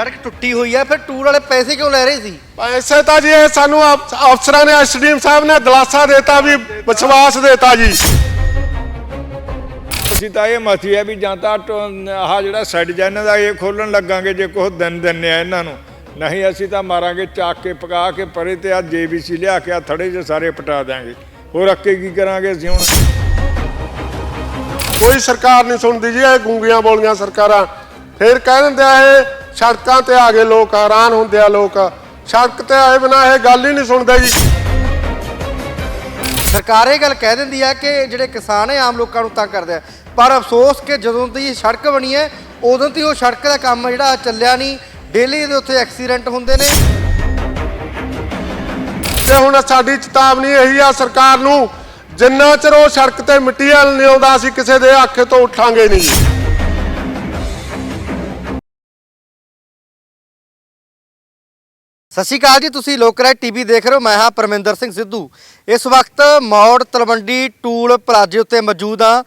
ਸੜਕ ਟੁੱਟੀ ਹੋਈ ਆ ਫਿਰ ਟੂਲ ਵਾਲੇ ਪੈਸੇ ਕਿਉਂ ਲੈ ਰਹੇ ਸੀ? ਪੈਸੇ ਤਾਂ ਜੀ ਇਹ ਸਾਨੂੰ ਅਫ- ਅਫਸਰਾਂ ਨੇ ਐਸਡੀਐਮ ਸਾਹਿਬ ਨੇ ਦਿਲਾਸਾ ਦੇਤਾ ਵੀ ਵਿਸ਼ਵਾਸ ਦੇਤਾ ਜੀ। ਅਸੀਂ ਤਾਂ ਇਹ ਮਸੀ ਹੈ ਵੀ ਜਾਂ ਤਾਂ ਟ- ਆਹ ਜਿਹੜਾ ਸਾਈਡ ਜਾਂ ਇਹਨਾਂ ਦਾ ਇਹ ਖੋਲਣ ਲੱਗਾਂਗੇ ਜੇ ਕੁਛ ਦਿਨ ਦਿੰਨੇ ਆ ਇਹਨਾਂ ਨੂੰ। ਨਹੀਂ ਅਸੀਂ ਤਾਂ ਮਾਰਾਂਗੇ ਚਾਕ ਕੇ ਪਕਾ ਕੇ ਪਰੇ ਤੇ ਆ ਜੇਬੀਸੀ ਲਿਆ ਕੇ ਆ ਥੜੇ ਜਿਹੇ ਸਾਰੇ ਪਟਾ ਦਿਆਂਗੇ। ਹੋਰ ਅੱਗੇ ਕੀ ਕਰਾਂਗੇ ਅਸੀਂ ਹੁਣ? ਕੋਈ ਸਰਕਾਰ ਨਹੀਂ ਸੁਣਦੀ ਜੀ ਇਹ ਗੂੰਗੀਆਂ ਬੋਲੀਆਂ ਸਰਕਾਰਾਂ। ਫਿਰ ਕਹਿ ਦਿੰਦੇ ਆ ਇਹ ਸੜਕਾਂ ਤੇ ਆ ਗਏ ਲੋਕ ਹੈਰਾਨ ਹੁੰਦੇ ਆ ਲੋਕ। ਸੜਕ ਤੇ ਆਏ ਬਿਨਾ ਇਹ ਗੱਲ ਹੀ ਨਹੀਂ ਸੁਣਦੇ ਜੀ। ਸਰਕਾਰ ਇਹ ਗੱਲ ਕਹਿ ਦਿੰਦੀ ਆ ਕਿ ਜਿਹੜੇ ਕਿਸਾਨ ਹੈ ਆਮ ਲੋਕਾਂ ਨੂੰ ਤੰਗ ਕਰਦੇ ਆ। ਪਰ ਅਫਸੋਸ ਕਿ ਜਦੋਂ ਦੀ ਸੜਕ ਬਣੀ ਹੈ ਉਦੋਂ ਦੀ ਉਹ ਸੜਕ ਦਾ ਕੰਮ ਜਿਹੜਾ ਚੱਲਿਆ ਨਹੀਂ। ਡੇਲੀ ਦੇ ਉੱਥੇ ਐਕਸੀਡੈਂਟ ਹੁੰਦੇ ਨੇ। ਤੇ ਹੁਣ ਸਾਡੀ ਚੇਤਾਵਨੀ ਇਹੀ ਆ ਸਰਕਾਰ ਨੂੰ ਜਿੰਨਾ ਚਿਰ ਉਹ ਸੜਕ ਤੇ ਮਿੱਟੀ ਹਲ ਨਹੀਂ ਆਉਂਦਾ ਅਸੀਂ ਕਿਸੇ ਦੇ ਆਖੇ ਤੋਂ ਉੱਠਾਂਗੇ ਨਹੀਂ ਸਤਿ ਸ਼੍ਰੀ ਅਕਾਲ ਜੀ, ਤੁਸੀਂ ਲੋਕਰਾਇ ਟੀਵੀ ਦੇਖ ਰਹੇ ਹੋ, ਮੈਂ ਹਾਂ ਪਰਮਿੰਦਰ ਸਿੰਘ ਸਿੱਧੂ। ਇਸ ਵਕਤ ਮੌੜ ਤਲਵੰਡੀ ਟੂਲ ਪਲਾਜ਼ੇ ਉੱਤੇ ਮੌਜੂਦ ਹਾਂ।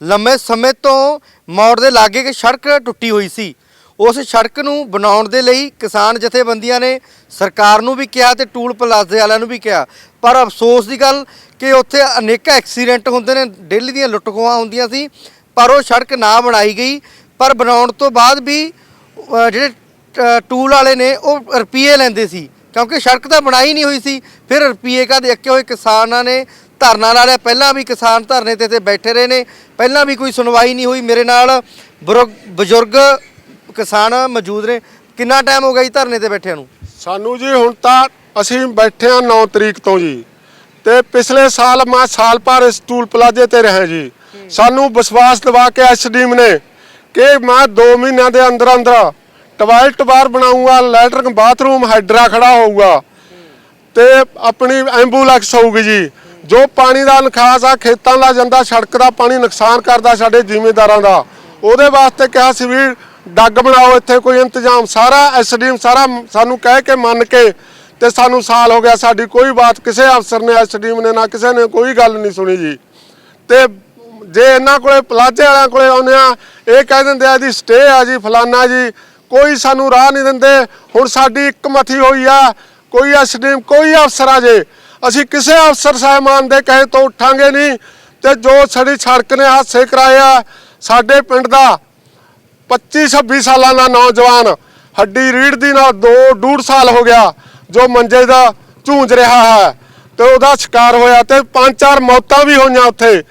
ਲੰਮੇ ਸਮੇਂ ਤੋਂ ਮੌੜ ਦੇ ਲਾਗੇ ਇੱਕ ਸੜਕ ਟੁੱਟੀ ਹੋਈ ਸੀ। ਉਸ ਸੜਕ ਨੂੰ ਬਣਾਉਣ ਦੇ ਲਈ ਕਿਸਾਨ ਜਥੇਬੰਦੀਆਂ ਨੇ ਸਰਕਾਰ ਨੂੰ ਵੀ ਕਿਹਾ ਤੇ ਟੂਲ ਪਲਾਜ਼ੇ ਵਾਲਿਆਂ ਨੂੰ ਵੀ ਕਿਹਾ। ਪਰ ਅਫਸੋਸ ਦੀ ਗੱਲ ਕਿ ਉੱਥੇ ਅਨੇਕਾਂ ਐਕਸੀਡੈਂਟ ਹੁੰਦੇ ਨੇ, ਡੇਲੀ ਦੀਆਂ ਲੁੱਟਖੋਆਂ ਹੁੰਦੀਆਂ ਸੀ, ਪਰ ਉਹ ਸੜਕ ਨਾ ਬਣਾਈ ਗਈ। ਪਰ ਬਣਾਉਣ ਤੋਂ ਬਾਅਦ ਵੀ ਜਿਹੜੇ ਟੂਲ ਵਾਲੇ ਨੇ ਉਹ ਰੁਪਏ ਲੈਂਦੇ ਸੀ ਕਿਉਂਕਿ ਸੜਕ ਤਾਂ ਬਣਾਈ ਨਹੀਂ ਹੋਈ ਸੀ ਫਿਰ ਰੁਪਏ ਕਾ ਦੇਖੇ ਹੋਏ? ਕਿਸਾਨਾਂ ਨੇ ਧਰਨਾ ਲਾ ਲਿਆ। ਪਹਿਲਾਂ ਵੀ ਕਿਸਾਨ ਧਰਨੇ ਤੇ ਤੇ ਬੈਠੇ ਰਹੇ ਨੇ। ਪਹਿਲਾਂ ਵੀ ਕੋਈ ਸੁਣਵਾਈ ਨਹੀਂ ਹੋਈ। ਮੇਰੇ ਨਾਲ ਬਜ਼ੁਰਗ ਕਿਸਾਨ ਮੌਜੂਦ ਨੇ। ਕਿੰਨਾ ਟਾਈਮ ਹੋ ਗਿਆ ਜੀ ਧਰਨੇ ਤੇ ਬੈਠਿਆਂ ਨੂੰ? ਸਾਨੂੰ ਜੀ ਹੁਣ ਤਾਂ ਅਸੀਂ ਬੈਠੇ ਆ 9 ਤਰੀਕ ਤੋਂ ਜੀ। ਤੇ ਪਿਛਲੇ ਸਾਲ ਮੈਂ ਸਾਲ ਭਰ ਇਸ ਟੂਲ ਪਲਾਜ਼ੇ ਤੇ ਰਿਹਾ ਜੀ। ਸਾਨੂੰ ਵਿਸ਼ਵਾਸ ਦਿਵਾ ਕੇ ਐਸਡੀਐਮ ਨੇ ਕਿ ਮੈਂ 2 ਮਹੀਨਿਆਂ ਦੇ ਅੰਦਰ ਅੰਦਰ ਟਾਇਲਟ ਬਾਰ ਬਣਾਉਂਗਾ ਲੈਟਰਿੰਗ ਬਾਥਰੂਮ, ਹਾਈਡਰਾ ਖੜਾ ਹੋਊਗਾ। ਤੇ ਆਪਣੀ ਐਂਬੂਲੈਂਸ ਹੋਊਗੀ ਜੀ। ਜੋ ਪਾਣੀ ਦਾ ਨਖਾਸ ਆ, ਖੇਤਾਂ ਦਾ ਜਾਂਦਾ, ਸੜਕ ਦਾ ਪਾਣੀ ਨੁਕਸਾਨ ਕਰਦਾ ਸਾਡੇ ਜ਼ਿਮੀਂਦਾਰਾਂ ਦਾ। ਉਹਦੇ ਵਾਸਤੇ ਕਿਹਾ ਸੀ ਵੀ ਡੱਗ ਬਣਾਓ, ਇੱਥੇ ਕੋਈ ਇੰਤਜ਼ਾਮ। ਸਾਰਾ ਐਸਡੀਐਮ, ਸਾਰਾ ਸਾਨੂੰ ਕਹਿ ਕੇ ਮੰਨ ਕੇ ਤੇ ਸਾਨੂੰ ਸਾਲ ਹੋ ਗਿਆ ਸਾਡੀ ਕੋਈ ਬਾਤ ਕਿਸੇ ਅਫਸਰ ਨੇ, ਐਸਡੀਐਮ ਨੇ ਨਾ ਕਿਸੇ ਨੇ ਕੋਈ ਗੱਲ ਨਹੀਂ ਸੁਣੀ ਜੀ। ਤੇ ਜੇ ਇਹਨਾਂ ਕੋਲੇ, ਪਲਾਜੇ ਵਾਲਿਆਂ ਕੋਲੇ ਆਉਂਦੇ ਆ, ਇਹ ਕਹਿ ਦਿੰਦੇ ਆ ਜੀ ਸਟੇ ਆ ਜੀ, ਫਲਾਨਾ ਜੀ ਕੋਈ ਸਾਨੂੰ ਰਾਹ ਨਹੀਂ ਦਿੰਦੇ। ਹੁਣ ਸਾਡੀ ਇੱਕ ਮਥੀ ਹੋਈ ਆ। ਕੋਈ ਐਸਡੀਐਮ ਕੋਈ ਅਫਸਰ ਆ ਜੇ। ਅਸੀਂ ਕਿਸੇ ਅਫਸਰ ਸਾਹਿਬਾਨ ਦੇ ਕਹੇ ਤੋਂ ਉੱਠਾਂਗੇ ਨਹੀਂ। ਤੇ ਜੋ ਸਾਡੀ ਸੜਕ ਨੇ ਹਾਦਸੇ ਕਰਾਇਆ ਸਾਡੇ ਪਿੰਡ ਦਾ 25 26 ਸਾਲਾਂ ਦਾ ਨੌਜਵਾਨ ਹੱਡੀ ਰੀੜ ਦੀ ਨਾਲ ਦੋ ਡੂਢ ਸਾਲ ਹੋ ਗਿਆ, ਜੋ ਮੰਜੇ ਦਾ ਝੂੰਝ ਰਿਹਾ ਹੈ। ਤੇ ਉਹਦਾ ਸ਼ਿਕਾਰ ਹੋਇਆ ਤੇ ਪੰਜ ਚਾਰ ਮੌਤਾਂ ਵੀ ਹੋਈਆਂ ਉੱਥੇ।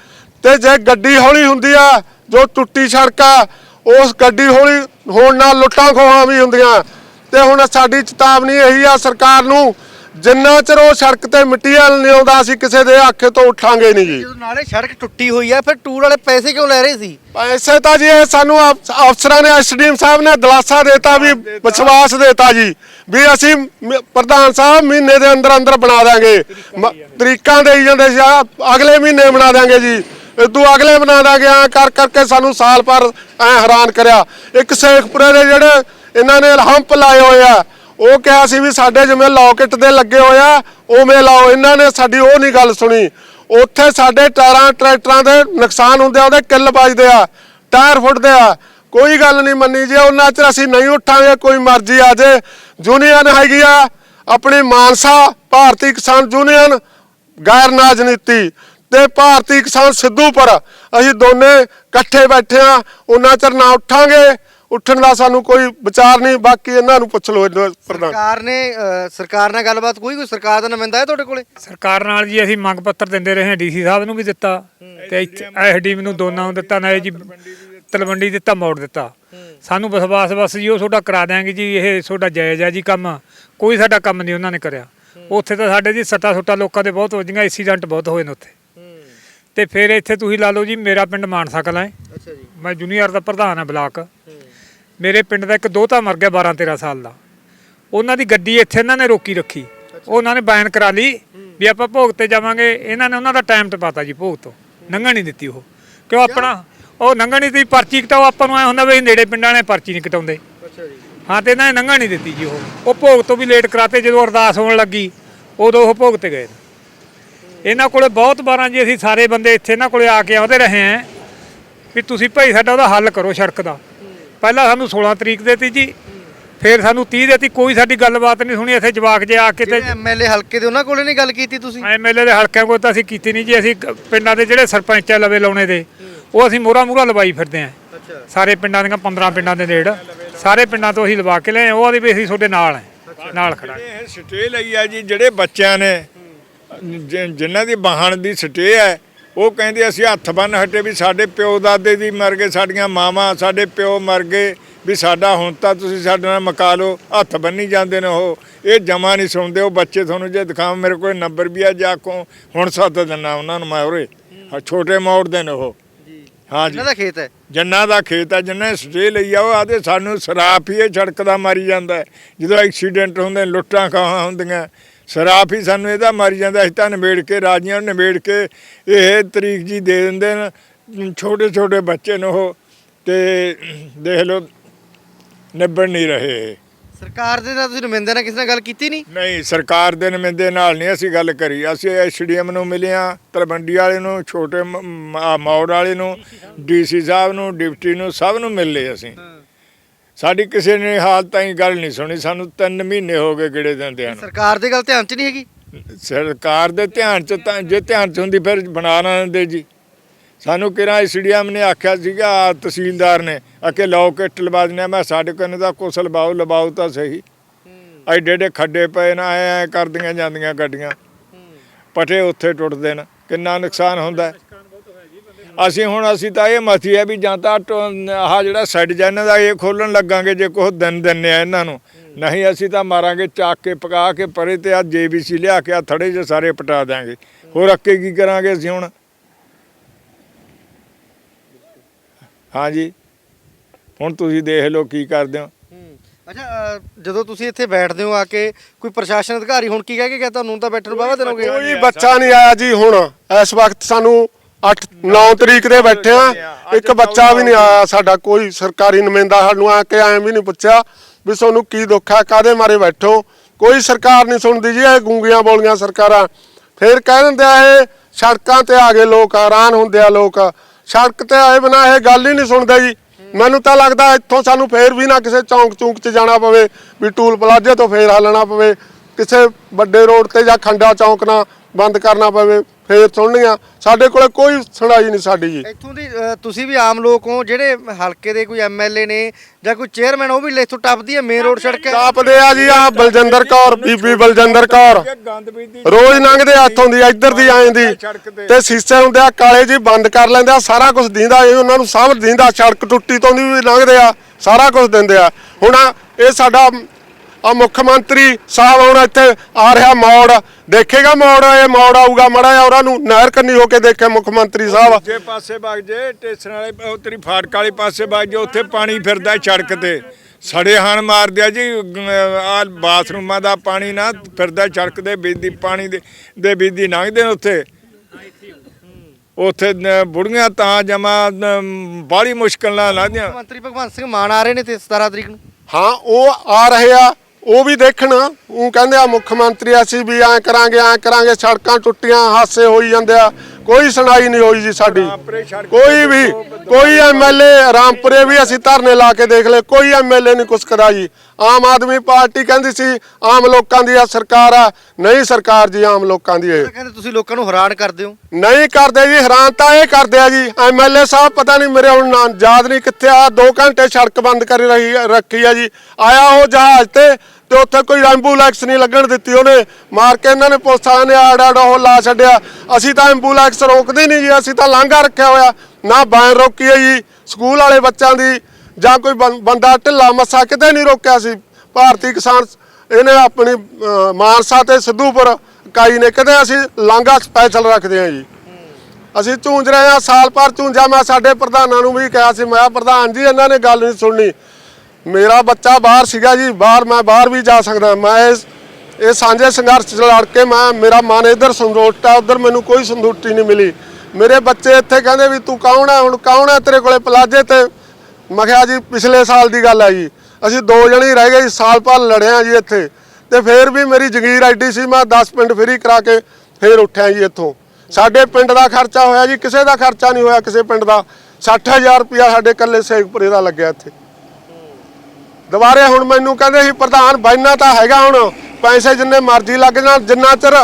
ਤੇ ਜੇ ਗੱਡੀ ਹੌਲੀ ਹੁੰਦੀ ਆ, ਜੋ ਟੁੱਟੀ ਸੜਕ ਆ ਉਸ ਗੱਡੀ ਹੌਲੀ ਹੋਣ ਨਾਲ ਲੁੱਟਾਂ ਖੋਹਾਂ ਵੀ ਹੁੰਦੀਆਂ। ਤੇ ਹੁਣ ਸਾਡੀ ਚੇਤਾਵਨੀ ਇਹੀ ਆ ਸਰਕਾਰ ਨੂੰ ਜਿੰਨਾ ਚਿਰ ਉਹ ਸੜਕ ਤੇ ਮਿੱਟੀ ਹਲ ਨਹੀਂ ਆਉਂਦਾ ਅਸੀਂ ਕਿਸੇ ਦੇ ਆਖੇ ਤੋਂ ਉੱਠਾਂਗੇ ਨਹੀਂ ਜੀ। ਜਦੋਂ ਨਾਲੇ ਸੜਕ ਟੁੱਟੀ ਹੋਈ ਆ ਫਿਰ ਟੂਲ ਵਾਲੇ ਪੈਸੇ ਕਿਉਂ ਲੈ ਰਹੇ ਸੀ? ਪੈਸੇ ਤਾਂ ਜੀ ਇਹ ਸਾਨੂੰ ਅਫ- ਅਫਸਰਾਂ ਨੇ ਐਸਡੀਐਮ ਸਾਹਿਬ ਨੇ ਦਿਲਾਸਾ ਦੇਤਾ ਵੀ ਵਿਸ਼ਵਾਸ ਦੇਤਾ ਜੀ ਵੀ ਅਸੀਂ ਮ- ਪ੍ਰਧਾਨ ਸਾਹਿਬ ਮਹੀਨੇ ਦੇ ਅੰਦਰ ਅੰਦਰ ਬਣਾ ਦਾਂਗੇ ਮ- ਤਰੀਕਾਂ ਦੇਈ ਜਾਂਦੇ ਸੀ ਆ ਅਗਲੇ ਮਹੀਨੇ ਬਣਾ ਦਾਂਗੇ ਜੀ। ਇਦੋਂ ਅਗਲੇ ਬਣਾ ਦਾਂਗੇ ਗਿਆ, ਕਰ ਕਰਕੇ ਸਾਨੂੰ ਸਾਲ ਭਰ ਐ ਹੈਰਾਨ ਕਰਿਆ। ਇੱਕ ਸ਼ੇਖਪੁਰੇ ਦੇ ਜਿਹੜੇ ਇਹਨਾਂ ਨੇ ਹੰਪ ਲਾਏ ਹੋਏ ਆ, ਉਹ ਕਿਹਾ ਸੀ ਵੀ ਸਾਡੇ ਜਿਵੇਂ ਲੌਕਟ ਦੇ ਲੱਗੇ ਹੋਏ ਆ, ਉਵੇਂ ਲਾਓ। ਇਹਨਾਂ ਨੇ ਸਾਡੀ ਉਹ ਨਹੀਂ ਗੱਲ ਸੁਣੀ। ਉੱਥੇ ਸਾਡੇ ਟਾਇਰਾਂ, ਟਰੈਕਟਰਾਂ ਦੇ ਨੁਕਸਾਨ ਹੁੰਦੇ ਆ, ਉਹਦੇ ਕਿੱਲ ਵੱਜਦੇ ਆ, ਟਾਇਰ ਫੁੱਟਦੇ ਆ। ਕੋਈ ਗੱਲ ਨਹੀਂ ਮੰਨੀ ਜੇ, ਉਹਨਾਂ ਚਿਰ ਅਸੀਂ ਨਹੀਂ ਉੱਠਾਂਗੇ, ਕੋਈ ਮਰਜ਼ੀ ਆ ਜੇ। ਯੂਨੀਅਨ ਹੈਗੀ ਆ, ਆਪਣੀ ਮਾਨਸਾ, ਭਾਰਤੀ ਕਿਸਾਨ ਯੂਨੀਅਨ ਗੈਰ ਰਾਜਨੀਤੀ ਤੇ ਭਾਰਤੀ ਕਿਸਾਨ ਸਿੱਧੂਪੁਰ ਅਸੀਂ ਦੋਨੇ ਇਕੱਠੇ ਬੈਠੇ ਆ ਉਹਨਾਂ ਚਿਰ ਨਾ ਉੱਠਾਂਗੇ ਉੱਠਣ ਦਾ ਸਾਨੂੰ ਕੋਈ ਵਿਚਾਰ ਨਹੀਂ ਬਾਕੀ ਇਹਨਾਂ ਨੂੰ ਪੁੱਛ ਲਓ ਇਹਨਾਂ ਪ੍ਰਧਾਨ। ਸਰਕਾਰ ਨੇ ਅਹ, ਸਰਕਾਰ ਨਾਲ ਗੱਲਬਾਤ ਕੋਈ ਕੋਈ ਸਰਕਾਰ ਦਾ ਨੁਮਾਇੰਦਾ ਹੈ ਤੁਹਾਡੇ ਕੋਲੇ? ਸਰਕਾਰ ਨਾਲ ਜੀ ਅਸੀਂ ਮੰਗ ਪੱਤਰ ਦਿੰਦੇ ਰਹੇ ਹਾਂ ਡੀਸੀ ਸਾਹਿਬ ਨੂੰ ਵੀ ਦਿੱਤਾ ਤੇ ਐਸਡੀਐਮ ਨੂੰ ਦੋਨਾਂ ਨੂੰ ਦਿੱਤਾ ਨਾ ਜੀ ਤਲਵੰਡੀ ਦਿੱਤਾ ਮੋੜ ਦਿੱਤਾ। ਸਾਨੂੰ ਵਿਸ਼ਵਾਸ ਬਸ ਜੀ ਉਹ ਤੁਹਾਡਾ ਕਰਾ ਦਿਆਂਗੇ ਜੀ ਇਹ ਤੁਹਾਡਾ ਜਾਇਜ਼ ਹੈ ਜੀ ਕੰਮ। ਕੋਈ ਸਾਡਾ ਕੰਮ ਨਹੀਂ ਉਹਨਾਂ ਨੇ ਕਰਿਆ। ਉੱਥੇ ਤਾਂ ਸਾਡੇ ਜੀ ਸੱਟਾ ਸੁੱਟਾ ਲੋਕਾਂ ਦੇ ਬਹੁਤ ਵੱਜੀਆਂ ਐਕਸੀਡੈਂਟ ਬਹੁਤ ਹੋਏ ਨੇ ਉੱਥੇ। ਤੇ ਫਿਰ ਇੱਥੇ ਤੁਸੀਂ ਲਾ ਲਓ ਜੀ ਮੇਰਾ ਪਿੰਡ ਮਾਨਸਾ ਕਲਾਂ ਹੈ ਅੱਛਾ ਜੀ। ਮੈਂ ਜੂਨੀਅਰ ਦਾ ਪ੍ਰਧਾਨ ਹਾਂ ਬਲਾਕ। ਮੇਰੇ ਪਿੰਡ ਦਾ ਇੱਕ ਦੋਤਾ ਮਰ ਗਿਆ 12 13 ਸਾਲ ਦਾ। ਉਹਨਾਂ ਦੀ ਗੱਡੀ ਇੱਥੇ ਇਹਨਾਂ ਨੇ ਰੋਕੀ ਰੱਖੀ। ਉਹਨਾਂ ਨੇ ਬਾਇਨ ਕਰਾ ਲਈ ਵੀ ਆਪਾਂ ਭੋਗ ਤੇ ਜਾਵਾਂਗੇ। ਇਹਨਾਂ ਨੇ ਉਹਨਾਂ ਦਾ ਟਾਈਮ ਟਪਾਤਾ ਜੀ ਭੋਗ ਤੋਂ। ਲੰਘਣ ਨਹੀਂ ਦਿੱਤੀ ਉਹ। ਕਿਉਂ ਆਪਣਾ ਉਹ ਲੰਘਣ ਨਹੀਂ ਦਿੱਤੀ ਪਰਚੀ ਕਟਾਓ। ਆਪਾਂ ਨੂੰ ਐ ਹੁੰਦਾ ਵੀ ਨੇੜੇ ਪਿੰਡਾਂ ਨੇ ਪਰਚੀ ਨਹੀਂ ਕਟਾਉਂਦੇ। ਹਾਂ ਤੇ ਇਹਨਾਂ ਨੇ ਲੰਘਣ ਨਹੀਂ ਦਿੱਤੀ ਜੀ ਉਹ। ਉਹ ਭੋਗ ਤੋਂ ਵੀ ਲੇਟ ਕਰਾਤੇ ਜਦੋਂ ਅਰਦਾਸ ਹੋਣ ਲੱਗੀ ਉਦੋਂ ਉਹ ਭੋਗ ਤੇ ਗਏ। ਇਹਨਾਂ ਕੋਲੇ ਬਹੁਤ ਵਾਰਾਂ ਜੀ ਅਸੀਂ ਸਾਰੇ ਬੰਦੇ ਇੱਥੇ ਇਹਨਾਂ ਕੋਲੇ ਆ ਕੇ ਆਉਂਦੇ ਰਹੇ ਆਂ ਵੀ ਤੁਸੀਂ ਭਾਈ ਸਾਡਾ ਉਹਦਾ ਹੱਲ ਕਰੋ ਸੜਕ ਦਾ। ਪਹਿਲਾਂ ਸਾਨੂੰ 16 ਤਰੀਕ ਦੇਤੀ ਜੀ ਫਿਰ ਸਾਨੂੰ 30 ਦੇਤੀ ਕੋਈ ਸਾਡੀ ਗੱਲਬਾਤ ਨਹੀਂ ਸੁਣੀ ਇੱਥੇ ਜਵਾਕ ਜੇ ਆ ਕੇ ਤੇ ਜਿਹੜੇ ਐਮਐਲਏ ਹਲਕੇ ਦੇ ਉਹਨਾਂ ਕੋਲੇ ਨਹੀਂ ਗੱਲ ਕੀਤੀ ਤੁਸੀਂ? ਐਮਐਲਏ ਦੇ ਹਲਕਿਆਂ ਕੋਲ ਤਾਂ ਅਸੀਂ ਕੀਤੀ ਨਹੀਂ ਜੀ ਅਸੀਂ ਪਿੰਡਾਂ ਦੇ ਜਿਹੜੇ ਸਰਪੰਚ ਆ ਲਵੇ ਲਾਉਣੇ ਦੇ ਉਹ ਅਸੀਂ ਮੋਰਾ ਮੂਰਾ ਲਵਾਈ ਫਿਰਦੇ ਆਂ ਅੱਛਾ। ਸਾਰੇ ਪਿੰਡਾਂ ਦੀਆਂ 15 ਪਿੰਡਾਂ ਦੇ ਨੇੜ ਸਾਰੇ ਪਿੰਡਾਂ ਤੋਂ ਅਸੀਂ ਲਵਾ ਕੇ ਲਏ ਉਹ ਆਦੀ ਵੀ ਅਸੀਂ ਤੁਹਾਡੇ ਨਾਲ ਆ ਨਾਲ ਖੜਾ। ਇਹ ਸਟੇ ਲਈ ਆ ਜੀ ਜਿਹੜੇ ਬੱਚਿਆਂ ਨੇ ਜਿ- ਜਿਨ੍ਹਾਂ ਦੀ ਵਾਹਣ ਦੀ ਸਟੇ ਹੈ ਉਹ ਕਹਿੰਦੇ ਅਸੀਂ ਹੱਥ ਬੰਨ ਹਟੇ ਵੀ ਸਾਡੇ ਪਿਓ ਦਾਦੇ ਦੀ ਮਰ ਗਏ ਸਾਡੀਆਂ ਮਾਵਾਂ ਸਾਡੇ ਪਿਓ ਮਰ ਗਏ ਵੀ ਸਾਡਾ ਹੁਣ ਤਾਂ ਤੁਸੀਂ ਸਾਡੇ ਨਾਲ ਮਕਾ ਲਓ ਹੱਥ ਬੰਨੀ ਜਾਂਦੇ ਨੇ ਉਹ। ਇਹ ਜਮਾ ਨਹੀਂ ਸੁਣਦੇ ਉਹ ਬੱਚੇ ਤੁਹਾਨੂੰ ਜੇ ਦਿਖਾਵਾਂ ਮੇਰੇ ਕੋਲ ਨੰਬਰ ਵੀ ਆ ਜਾ ਕੋ ਹੁਣ ਸੱਦ ਦਿੰਨਾ ਉਹਨਾਂ ਨੂੰ ਮੈਂ ਉਰੇ। ਆਹ ਛੋਟੇ ਮੋੜ ਦੇ ਨੇ ਉਹ। ਹਾਂ ਜੀ। ਇਹਨਾਂ ਦਾ ਖੇਤ ਹੈ? ਜੰਨਾ ਦਾ ਖੇਤ ਆ ਜਿੰਨੇ ਸਟੇ ਲਈ ਆ ਉਹ ਆਦੇ ਸਾਨੂੰ ਸ਼ਰਾਬ ਹੀ ਇਹ ਸੜਕ ਦਾ ਮਾਰੀ ਜਾਂਦਾ ਹੈ। ਜਦੋਂ ਐਕਸੀਡੈਂਟ ਹੁੰਦੇ ਲੁੱਟਾਂ ਖਾਹਾਂ ਹੁੰਦੀਆਂ ਸ਼ਰਾਬ ਹੀ ਸਾਨੂੰ ਇਹਦਾ ਮਾਰੀ ਜਾਂਦਾ ਅਸੀਂ ਤਾਂ ਨਿਬੇੜ ਕੇ ਰਾਜੀਆਂ ਨੂੰ ਨਿਬੇੜ ਕੇ ਇਹ ਤਰੀਕ ਜੀ ਦੇ ਦਿੰਦੇ ਨੇ ਛੋਟੇ ਛੋਟੇ ਬੱਚੇ ਨੇ ਉਹ ਤੇ ਦੇਖ ਲਓ ਨਿਬੜ ਨਹੀਂ ਰਹੇ। ਸਰਕਾਰ ਦੇ ਨਾਲ ਤੁਸੀਂ ਨੁਮਾਇੰਦੇ ਨਾਲ ਕਿਸੇ ਨਾਲ ਗੱਲ ਕੀਤੀ ਨਹੀਂ? ਨਹੀਂ ਸਰਕਾਰ ਦੇ ਨੁਮਾਇੰਦੇ ਨਾਲ ਨਹੀਂ ਅਸੀਂ ਗੱਲ ਕਰੀ। ਅਸੀਂ ਐਸਡੀਐਮ ਨੂੰ ਮਿਲੇ ਆ ਤਲਵੰਡੀ ਵਾਲੇ ਨੂੰ ਛੋਟੇ ਮੌੜ ਵਾਲੇ ਨੂੰ ਡੀਸੀ ਸਾਹਿਬ ਨੂੰ ਡਿਪਟੀ ਨੂੰ ਸਭ ਨੂੰ ਮਿਲ ਲਏ ਅਸੀਂ ਸਾਡੀ ਕਿਸੇ ਨੇ ਹਾਲ ਤਾਈਂ ਗੱਲ ਨਹੀਂ ਸੁਣੀ ਸਾਨੂੰ 3 ਮਹੀਨੇ ਹੋ ਗਏ ਗੇੜੇ ਦਿੰਦਿਆਂ ਨੂੰ। ਸਰਕਾਰ ਦੀ ਗੱਲ ਧਿਆਨ 'ਚ ਨਹੀਂ ਹੈਗੀ? ਸਰਕਾਰ ਦੇ ਧਿਆਨ ਚ ਤਾਂ ਜੇ ਧਿਆਨ ਚ ਹੁੰਦੀ ਫਿਰ ਬਣਾ ਨਾ ਦਿੰਦੇ ਜੀ। ਸਾਨੂੰ ਕਿਹੜਾ ਐਸਡੀਐਮ ਨੇ ਆਖਿਆ ਸੀਗਾ ਤਹਿਸੀਲਦਾਰ ਨੇ ਆਕੇ ਲਾਓ ਕਿੱਟ ਲਵਾ ਦਿੰਦੇ। ਮੈਂ ਸਾਡੇ ਕੋਲ ਦਾ ਕੁਛ ਲਵਾਓ ਲਵਾਓ ਤਾਂ ਸਹੀ। ਐਡੇ ਐਡੇ ਖੱਡੇ ਪਏ ਨਾ ਐ ਕਰਦੀਆਂ ਜਾਂਦੀਆਂ ਗੱਡੀਆਂ। ਪਟੇ ਉੱਥੇ ਟੁੱਟਦੇ ਨੇ ਕਿੰਨਾ ਨੁਕਸਾਨ ਹੁੰਦਾ। ਅਸੀਂ ਹੁਣ ਅਸੀਂ ਤਾਂ ਇਹ ਮਥੀ ਹੈ ਵੀ ਜਾਂ ਤਾਂ ਆਹ ਜਿਹੜਾ ਸਾਈਡ ਜਨ ਦਾ ਇਹ ਖੋਲਣ ਲੱਗਾਂਗੇ ਜੇ ਕੁਛ ਦਿਨ ਦਿੰਨੇ ਆ ਇਹਨਾਂ ਨੂੰ। ਨਹੀਂ ਅਸੀਂ ਤਾਂ ਮਾਰਾਂਗੇ ਚੱਕ ਕੇ ਪਕਾ ਕੇ ਪਰੇ ਤੇ ਆ ਜੇਬੀਸੀ ਲਿਆ ਕੇ ਆ ਥੜੇ ਜੇ ਸਾਰੇ ਪਟਾ ਦਿਆਂਗੇ। ਹੋਰ ਅੱਗੇ ਕੀ ਕਰਾਂਗੇ ਅਸੀਂ ਹੁਣ? ਹਾਂਜੀ। ਹੁਣ ਤੁਸੀਂ ਦੇਖ ਲਓ ਕੀ ਕਰਦੇ ਹੋ। ਅੱਛਾ ਜਦੋਂ ਤੁਸੀਂ ਇੱਥੇ ਬੈਠਦੇ ਹੋ ਆ ਕੇ ਕੋਈ ਪ੍ਰਸ਼ਾਸਨ ਅਧਿਕਾਰੀ ਹੁਣ ਕੀ ਕਹਿ ਕੇ ਗਿਆ ਤੁਹਾਨੂੰ ਤਾਂ ਬੈਠਣ ਬਾਵਾ ਗਏ ਕੋਈ ਬੱਚਾ ਨਹੀਂ ਆਇਆ ਜੀ ਹੁਣ। ਇਸ ਵਕਤ ਸਾਨੂੰ 8 9 ਤਰੀਕ ਦੇ ਬੈਠਿਆ ਇੱਕ ਬੱਚਾ ਵੀ ਨਹੀਂ ਆਇਆ ਸਾਡਾ, ਕੋਈ ਸਰਕਾਰੀ ਨੁਮਾਇੰਦਾ ਸਾਨੂੰ ਆ ਕੇ ਐਂ ਵੀ ਨਹੀਂ ਪੁੱਛਿਆ ਵੀ ਤੁਹਾਨੂੰ ਕੀ ਦੁੱਖ ਆ ਕਾਦੇ ਮਾਰੇ ਬੈਠੋ। ਕੋਈ ਸਰਕਾਰ ਨਹੀਂ ਸੁਣਦੀ ਜੀ, ਇਹ ਗੂੰਗੀਆਂ ਬੋਲੀਆਂ ਸਰਕਾਰਾਂ। ਫੇਰ ਕਹਿ ਦਿੰਦੇ ਆ ਇਹ ਸੜਕਾਂ ਤੇ ਆ ਗਏ ਲੋਕ, ਹੈਰਾਨ ਹੁੰਦੇ ਆ ਲੋਕ। ਸੜਕ ਤੇ ਆਏ ਬਿਨਾ ਇਹ ਗੱਲ ਹੀ ਨਹੀਂ ਸੁਣਦੇ ਜੀ। ਮੈਨੂੰ ਤਾਂ ਲੱਗਦਾ ਇੱਥੋਂ ਸਾਨੂੰ ਫੇਰ ਵੀ ਨਾ ਕਿਸੇ ਚੌਂਕ ਚੌਂਕ 'ਚ ਜਾਣਾ ਪਵੇ, ਵੀ ਟੂਲ ਪਲਾਜ਼ੇ ਤੋਂ ਫੇਰ ਹਲਣਾ ਪਵੇ। ਕਿਸੇ ਵੱਡੇ ਰੋਡ ਤੇ ਜਾਂ ਖੰਡਾ ਚੌਂਕ ਨਾ ਬੰਦ ਕਰਨਾ ਪਵੇ। ਫੇਰ ਸੁਣਨੀਆਂ। ਸਾਡੇ ਕੋਲੇ ਕੋਈ ਸੁਣਾਈ ਨਹੀਂ ਸਾਡੀ ਜੀ। ਇੱਥੋਂ ਦੀ ਅ, ਤੁਸੀਂ ਵੀ ਆਮ ਲੋਕ ਹੋ ਜਿਹੜੇ ਹਲਕੇ ਦੇ ਕੋਈ ਐਮਐਲਏ ਨੇ ਜਾਂ ਕੋਈ ਚੇਅਰਮੈਨ ਉਹ ਵੀ ਇੱਥੋਂ ਟੱਪਦੀ ਹੈ ਮੇਨ ਰੋਡ ਸੜਕ ਹੈ ਟਾਪਦੇ ਆ ਜੀ ਆ ਬਲਜਿੰਦਰ ਕੌਰ ਬੀਬੀ ਬਲਜਿੰਦਰ ਕੌਰ। ਗੰਦ ਬੀਦੀ ਰੋਜ਼ ਲੰਘਦੇ ਆ ਇੱਥੋਂ ਦੀ ਇੱਧਰ ਦੀ ਆਏ ਦੀ। ਤੇ। ਸੀਸੇ ਹੁੰਦੇ ਆ ਕਾਲੇ ਜੀ ਬੰਦ ਕਰ ਲੈਂਦੇ ਆ ਸਾਰਾ ਕੁਝ ਦਿੰਦਾ ਇਹ ਉਹਨਾਂ ਨੂੰ ਸਭ ਦਿੰਦਾ ਸੜਕ ਟੁੱਟੀ ਤੋਂ ਦੀ ਵੀ ਲੰਘਦੇ ਆ ਸਾਰਾ ਕੁਝ ਦਿੰਦੇ ਆ। ਹੁਣ ਇਹ ਸਾਡਾ ਆ ਮੁੱਖ ਮੰਤਰੀ ਸਾਹਿਬ ਹੁਣ ਇੱਥੇ ਆ ਰਿਹਾ ਮੋੜ। ਦੇਖੇਗਾ ਮੋੜ ਇਹ ਮੋੜ ਆਊਗਾ। ਮੜਾ ਜਾ ਉਹਨਾਂ ਨੂੰ ਨਹਿਰ ਕੰਨੀ ਹੋ ਕੇ ਦੇਖੇ ਮੁੱਖ ਮੰਤਰੀ ਸਾਹਿਬ। ਜੇ ਪਾਸੇ ਵਗ ਜੇ ਟੇਸ਼ਨ ਵਾਲੇ ਉਹ ਤੇਰੀ ਫਾਟਕ ਵਾਲੇ ਪਾਸੇ ਵਗ ਜੇ ਉੱਥੇ ਪਾਣੀ ਫਿਰਦਾ ਸੜਕ ਤੇ। ਸੜੇ ਹਾਨ ਮਾਰ ਦਿਆ ਜੀ ਆ ਬਾਥਰੂਮਾਂ ਦਾ ਪਾਣੀ ਨਾ ਫਿਰਦਾ ਸੜਕ ਦੇ ਬੀਦੀ ਪਾਣੀ ਦੇ ਦੇ ਬੀਦੀ ਲੰਘਦੇ ਉੱਥੇ। ਉੱਥੇ ਬੁੜੀਆਂ ਤਾਂ ਜਮਾ ਬਾਹਲੀ ਮੁਸ਼ਕਲ ਨਾਲ ਲੰਘਦੀਆਂ। ਮੰਤਰੀ ਭਗਵੰਤ ਸਿੰਘ ਮਾਨ ਆ ਰਹੇ ਨੇ ਤੇ 17 ਤਰੀਕ ਨੂੰ। ਹਾਂ ਉਹ ਆ ਰਹੇ ਆ। ਉਹ ਵੀ ਦੇਖਣ। ਉਹ ਕਹਿੰਦੇ ਆ ਮੁੱਖ ਮੰਤਰੀ ਅਸੀਂ ਵੀ ਐਂ ਕਰਾਂਗੇ ਐਂ ਕਰਾਂਗੇ ਸੜਕਾਂ ਟੁੱਟੀਆਂ ਹਾਸੇ ਹੋਈ ਜਾਂਦੇ ਆ। ਕੋਈ ਸੁਣਾਈ ਨਹੀਂ ਹੋਈ ਜੀ ਸਾਡੀ। ਕੋਈ ਵੀ ਕੋਈ ਐਮਐਲਏ ਰਾਮਪੁਰੇ ਵੀ ਅਸੀਂ ਧਰਨੇ ਲਾ ਕੇ ਦੇਖ ਲਏ। ਕੋਈ ਐਮਐਲਏ ਨਹੀਂ ਕੁਛ ਕਰਾ ਜੀ। ਆਮ ਆਦਮੀ ਪਾਰਟੀ ਕਹਿੰਦੀ ਸੀ ਆਮ ਲੋਕਾਂ ਦੀ ਆ ਸਰਕਾਰ ਆ। ਨਹੀਂ ਸਰਕਾਰ ਜੀ ਆਮ ਲੋਕਾਂ ਦੀ ਇਹ। ਕਹਿੰਦੇ ਤੁਸੀਂ ਲੋਕਾਂ ਨੂੰ ਹੈਰਾਨ ਕਰਦੇ ਹੋ। ਨਹੀਂ ਕਰਦੇ ਜੀ ਹੈਰਾਨ ਤਾਂ ਇਹ ਕਰਦੇ ਆ ਜੀ। ਐਮਐਲਏ ਸਾਹਿਬ ਪਤਾ ਨਹੀਂ ਮੇਰੇ ਹੁਣ ਯਾਦ ਨਹੀਂ ਕਿੱਥੇ ਆ। 2 ਘੰਟੇ ਸੜਕ ਬੰਦ ਕਰ ਰਹੀ ਰੱਖੀ ਆ ਜੀ। ਆਇਆ ਉਹ ਜਹਾਜ਼ ਤੇ ਤੇ ਉੱਥੇ ਕੋਈ ਐਂਬੂਲੈਂਸ ਨਹੀਂ ਲੱਗਣ ਦਿੱਤੀ ਉਹਨੇ। ਮਾਰ ਕੇ ਇਹਨਾਂ ਨੇ ਪੁਲਿਸ ਵਾਲਿਆਂ ਨੇ ਆੜ ਆੜ ਉਹ ਲਾ ਛੱਡਿਆ। ਅਸੀਂ ਤਾਂ ਐਂਬੂਲੈਂਸ ਰੋਕਦੇ ਨਹੀਂ ਜੀ, ਅਸੀਂ ਤਾਂ ਲਾਂਘਾ ਰੱਖਿਆ ਹੋਇਆ। ਨਾ ਬੈਨ ਰੋਕੀ ਹੈ ਜੀ, ਸਕੂਲ ਵਾਲੇ ਬੱਚਿਆਂ ਦੀ, ਜਾਂ ਕੋਈ ਬੰ- ਬੰਦਾ ਢਿੱਲਾ ਮੱਸਾ ਕਿਤੇ ਨਹੀਂ ਰੋਕਿਆ ਸੀ। ਭਾਰਤੀ ਕਿਸਾਨ ਇਹਨੇ ਆਪਣੀ ਮਾਨਸਾ ਤੇ ਸਿੱਧੂਪੁਰ ਇਕਾਈ ਨੇ ਕਿਤੇ ਅਸੀਂ ਲਾਂਘਾ ਸਪੈਸ਼ਲ ਰੱਖਦੇ ਹਾਂ ਜੀ। ਅਸੀਂ ਝੂੰਝ ਰਹੇ ਹਾਂ, ਸਾਲ ਭਰ ਝੂੰਜਾ ਮੈਂ ਸਾਡੇ ਪ੍ਰਧਾਨਾਂ ਨੂੰ ਵੀ ਕਿਹਾ ਸੀ, ਮੈਂ ਪ੍ਰਧਾਨ ਜੀ, ਇਹਨਾਂ ਨੇ ਗੱਲ ਨਹੀਂ ਸੁਣਨੀ। ਮੇਰਾ ਬੱਚਾ ਬਾਹਰ ਸੀਗਾ ਜੀ, ਬਾਹਰ ਮੈਂ ਬਾਹਰ ਵੀ ਜਾ ਸਕਦਾ, ਮੈਂ ਇਸ, ਇਹ ਸਾਂਝੇ ਸੰਘਰਸ਼ 'ਚ ਲੜ ਕੇ ਮੈਂ, ਮੇਰਾ ਮਨ ਇਧਰ ਸੰਦੋਟਾ ਉਧਰ ਮੈਨੂੰ ਕੋਈ ਸੰਦੂਟੀ ਨਹੀਂ ਮਿਲੀ। ਮੇਰੇ ਬੱਚੇ ਇੱਥੇ ਕਹਿੰਦੇ ਵੀ ਤੂੰ ਕੌਣ ਹੈ ਹੁਣ ਕੌਣ ਹੈ ਤੇਰੇ ਕੋਲੇ ਪਲਾਜੇ ਤੇ? ਮੈਂ ਕਿਹਾ ਜੀ, ਪਿਛਲੇ ਸਾਲ ਦੀ ਗੱਲ ਹੈ ਜੀ। ਅਸੀਂ ਦੋ ਜਣੇ ਰਹਿ ਗਏ ਜੀ, ਸਾਲ ਭਰ ਲੜਿਆ ਜੀ ਇੱਥੇ। ਤੇ ਫੇਰ ਵੀ ਮੇਰੀ ਜਗੀਰ ਐਡੀ ਸੀ, ਮੈਂ 10 ਪਿੰਡ ਫਰੀ ਕਰਾ ਕੇ ਫੇਰ ਉੱਠਿਆ ਜੀ ਇੱਥੋਂ। ਸਾਡੇ ਪਿੰਡ ਦਾ ਖਰਚਾ ਹੋਇਆ ਜੀ, ਕਿਸੇ ਦਾ ਖਰਚਾ ਨਹੀਂ ਹੋਇਆ ਕਿਸੇ ਪਿੰਡ ਦਾ। 60000 ਰੁਪਇਆ ਸਾਡੇ ਕੱਲੇ ਸੇਖਪੁਰੇ ਦਾ ਲੱਗਿਆ ਇੱਥੇ। ਦੁਬਾਰੇ ਹੁਣ ਮੈਨੂੰ ਕਹਿੰਦੇ ਸੀ ਪ੍ਰਧਾਨ ਬੈਨਾ ਤਾਂ ਹੈਗਾ ਹੁਣ ਪੈਸੇ ਜਿੰਨੇ ਮਰਜ਼ੀ ਲੱਗ ਜਾਣ ਜਿੰਨਾ ਚਿਰ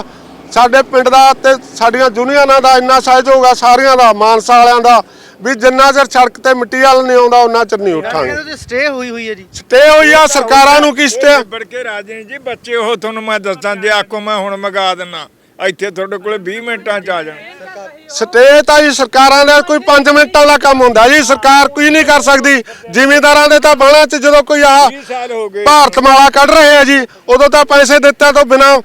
ਸਾਡੇ ਪਿੰਡ ਦਾ ਤੇ ਸਾਡੀਆਂ ਯੂਨੀਅਨਾਂ ਦਾ ਇੰਨਾ ਸਹਿਯੋਗ ਆ ਸਾਰਿਆਂ ਦਾ ਮਾਨਸਾ ਵਾਲਿਆਂ ਦਾ ਵੀ ਜਿੰਨਾ ਚਿਰ ਸੜਕ ਤੇ ਮਿੱਟੀ ਵਾਲ ਨਹੀਂ ਆਉਂਦਾ ਉਹਨਾਂ ਚਿਰ ਨਹੀਂ ਉੱਠਾਂਗੇ। ਸਟੇ ਹੋਈ ਹੋਈ ਹੈ ਜੀ। ਸਟੇ ਹੋਈ ਆ ਸਰਕਾਰਾਂ ਨੂੰ ਕੀ ਸਟੇ ਬੜ ਕੇ ਰਾਜੇ ਜੀ ਬੱਚੇ ਉਹ ਤੁਹਾਨੂੰ ਮੈਂ ਦੱਸਾਂ ਜੇ ਆਕੋ ਮੈਂ ਹੁਣ ਮਗਾ ਦਿੰਨਾ। ਇੱਥੇ ਤੁਹਾਡੇ ਕੋਲੇ 20 ਮਿੰਟਾਂ ਚ ਆ ਜਾਣ। ਸਟੇ ਤਾਂ ਜੀ ਸਰਕਾਰਾਂ ਦਾ ਕੋਈ 5 ਮਿੰਟਾਂ ਦਾ ਕੰਮ ਹੁੰਦਾ ਜੀ ਸਰਕਾਰ ਕੋਈ ਨਹੀਂ ਕਰ ਸਕਦੀ। ਜ਼ਿਮੀਂਦਾਰਾਂ ਦੇ ਤਾਂ ਬਾਣਾ 'ਚ ਜਦੋਂ ਕੋਈ ਆ 20 ਸਾਲ ਹੋ ਗਏ। ਭਾਰਤ ਮਾਲਾ ਕੱਢ ਰਹੇ ਆ ਜੀ ਉਦੋਂ ਤਾਂ ਪੈਸੇ ਦਿੱਤੇ ਤੋਂ ਬਿਨਾ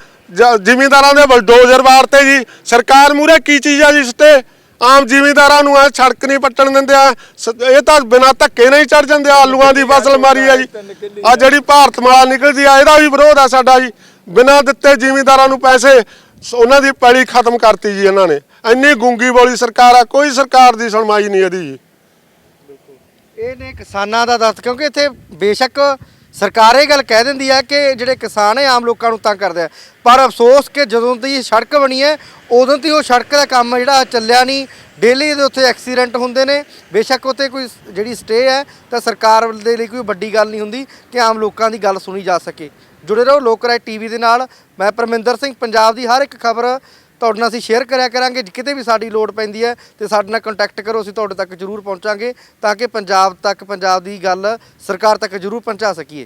ਜ਼ਿਮੀਂਦਾਰਾਂ ਦੇ ਬਲਡੋਜ਼ਰ ਵਾਰਤੇ ਜੀ। ਸਰਕਾਰ ਮੂਰੇ ਕੀ ਚੀਜ਼ ਆ ਜੀ ਸਟੇ? ਆਮ ਜ਼ਿਮੀਂਦਾਰਾਂ ਨੂੰ ਆ ਸੜਕ ਨਹੀਂ ਪੱਟਣ ਦਿੰਦੇ ਆ। ਇਹ ਤਾਂ ਬਿਨਾ ਧੱਕੇ ਨਹੀਂ ਚੜ ਜਾਂਦੇ ਆਲੂਆਂ ਦੀ ਫਸਲ ਮਾਰੀ ਆ ਜੀ। ਆ ਜਿਹੜੀ ਭਾਰਤ ਮਾਲਾ ਨਿਕਲਦੀ ਆ ਇਹਦਾ ਵੀ ਵਿਰੋਧ ਆ ਸਾਡਾ ਜੀ। ਬਿਨਾ ਦਿੱਤੇ ਜ਼ਿਮੀਂਦਾਰਾਂ ਨੂੰ ਪੈਸੇ ਸ- ਉਹਨਾਂ ਦੀ ਪੈਲੀ ਖਤਮ ਕਰਤੀ ਜੀ ਇਹਨਾਂ ਨੇ। ਇੰਨੀ ਗੁੰਗੀ ਵਾਲੀ ਸਰਕਾਰ ਆ, ਕੋਈ ਸਰਕਾਰ ਦੀ ਸੁਣਵਾਈ ਨਹੀਂ ਇਹਦੀ ਜੀ। ਇਹ ਨੇ ਕਿਸਾਨਾਂ ਦਾ ਦੱਸ, ਕਿਉਂਕਿ ਇੱਥੇ ਬੇਸ਼ੱਕ ਸਰਕਾਰ ਇਹ ਗੱਲ ਕਹਿ ਦਿੰਦੀ ਹੈ ਕਿ ਜਿਹੜੇ ਕਿਸਾਨ ਹੈ ਆਮ ਲੋਕਾਂ ਨੂੰ ਤੰਗ ਕਰਦੇ ਆ। ਪਰ ਅਫਸੋਸ ਕਿ ਜਦੋਂ ਦੀ ਸੜਕ ਬਣੀ ਹੈ, ਉਦੋਂ ਦੀ ਉਹ ਸੜਕ ਦਾ ਕੰਮ ਜਿਹੜਾ ਚੱਲਿਆ ਨਹੀਂ। ਡੇਲੀ ਦੇ ਉੱਥੇ ਐਕਸੀਡੈਂਟ ਹੁੰਦੇ ਨੇ। ਬੇਸ਼ੱਕ ਉੱਤੇ ਕੋਈ ਜਿਹੜੀ ਸਟੇ ਹੈ, ਤਾਂ ਸਰਕਾਰ ਦੇ ਲਈ ਕੋਈ ਵੱਡੀ ਗੱਲ ਨਹੀਂ ਹੁੰਦੀ ਕਿ ਆਮ ਲੋਕਾਂ ਦੀ ਗੱਲ ਸੁਣੀ ਜਾ ਸਕੇ। ਜੁੜੇ ਰਹੋ ਲੋਕ ਰਾਏ ਟੀਵੀ ਦੇ ਨਾਲ। ਮੈਂ ਪਰਮਿੰਦਰ ਸਿੰਘ, ਪੰਜਾਬ ਦੀ ਹਰ ਇੱਕ ਖਬਰ ਤੁਹਾਡੇ ਨਾਲ ਅਸੀਂ ਸ਼ੇਅਰ ਕਰਿਆ ਕਰਾਂਗੇ। ਜੇ ਕਿਤੇ ਵੀ ਸਾਡੀ ਲੋੜ ਪੈਂਦੀ ਹੈ ਤੇ ਸਾਡੇ ਨਾਲ ਕੰਟੈਕਟ ਕਰੋ, ਅਸੀਂ ਤੁਹਾਡੇ ਤੱਕ ਜ਼ਰੂਰ ਪਹੁੰਚਾਂਗੇ ਤਾਂ ਕਿ ਪੰਜਾਬ ਤੱਕ, ਪੰਜਾਬ ਦੀ ਗੱਲ ਸਰਕਾਰ ਤੱਕ ਜ਼ਰੂਰ ਪਹੁੰਚਾ ਸਕੀਏ।